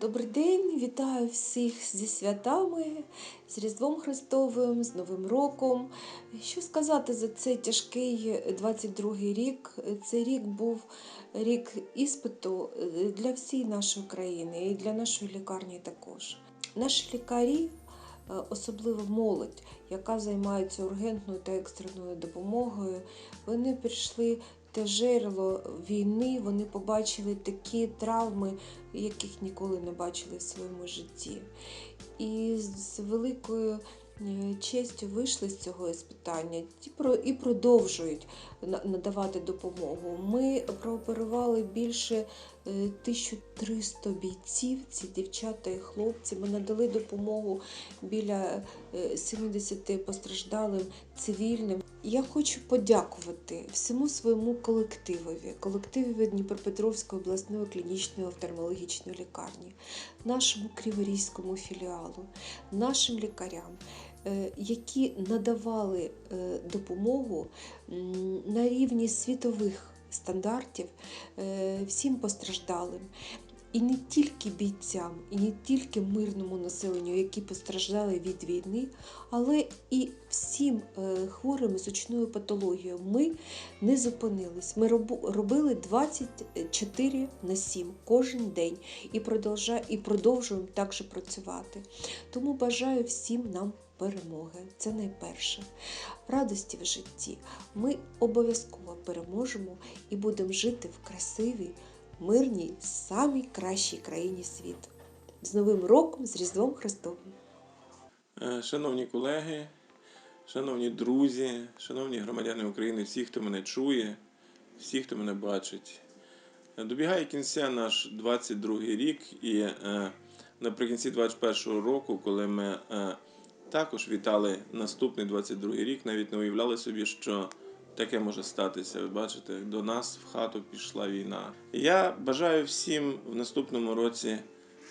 Добрий день, вітаю всіх зі святами, з Різдвом Христовим, з Новим роком. Що сказати за цей тяжкий 22-й рік? Цей рік був рік іспиту е, для всієї нашої країни і для нашої лікарні також. Наші лікарі, е, особливо молодь, яка займається ургентною та екстреною допомогою, вони прийшли те жерло війни, вони побачили такі травми, яких ніколи не бачили в своєму житті. І з великою е, честю вийшли з цього іспитання і продовжують надавати допомогу. Ми прооперували більше 1300 бійців, ці дівчата і хлопці. Ми надали допомогу біля е, 70 постраждалим цивільним. Я хочу подякувати всьому своєму колективові, колективі Дніпропетровської обласної клінічної офтальмологічної лікарні, нашому криворізькому філіалу, нашим лікарям, е, які надавали е, допомогу на рівні світових стандартів е, всім постраждалим. І не тільки бійцям, і не тільки мирному населенню, які постраждали від війни, але і всім е, хворим з очною патологією. Ми не зупинились. Ми робили 24 на 7 кожен день і, продовжуємо так же працювати. Тому бажаю всім нам перемоги. Це найперше. Радості в житті. Ми обов'язково переможемо і будемо жити в красивій, мирній, самій кращій країні світу. З Новим роком, з Різдвом Христовим! Е, Шановні колеги, шановні друзі, шановні громадяни України, всі, хто мене чує, всі, хто мене бачить. Е, Добігає кінця наш 22-й рік, і е, наприкінці 21-го року, коли ми також вітали наступний 22-й рік, навіть не уявляли собі, що таке може статися. Ви бачите, до нас в хату пішла війна. Я бажаю всім в наступному році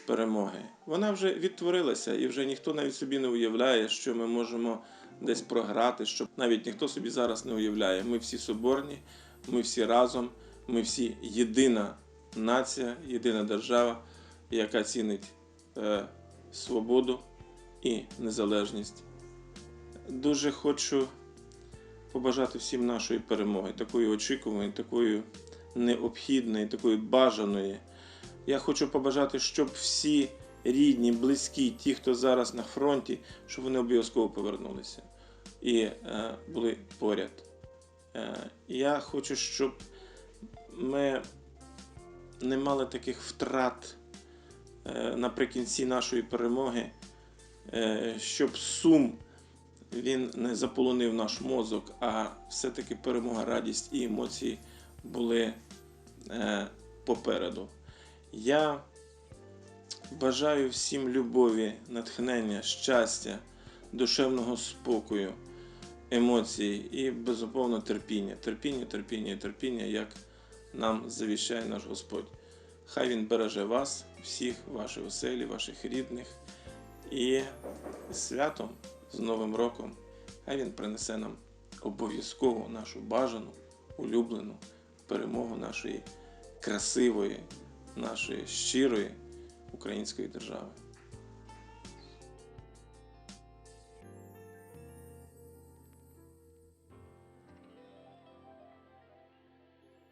перемоги. Вона вже відтворилася, і вже ніхто навіть собі не уявляє, що ми можемо десь програти, що навіть ніхто собі зараз не уявляє. Ми всі соборні, ми всі разом, ми всі єдина нація, єдина держава, яка цінить е, свободу і незалежність. Дуже хочу побажати всім нашої перемоги, такої очікуваної, такої необхідної, такої бажаної. Я хочу побажати, щоб всі рідні, близькі, ті, хто зараз на фронті, щоб вони обов'язково повернулися і е, були поряд. Е, я хочу, щоб ми не мали таких втрат е, наприкінці нашої перемоги, е, щоб сум він не заполонив наш мозок, а все-таки перемога, радість і емоції були е, попереду. Я бажаю всім любові, натхнення, щастя, душевного спокою, емоцій і безумовно терпіння. Терпіння, терпіння, терпіння, як нам завіщає наш Господь. Хай Він береже вас, всіх, ваші оселі, ваших рідних. І святом, з Новим роком, хай Він принесе нам обов'язково нашу бажану, улюблену перемогу нашої красивої, нашої щирої української держави.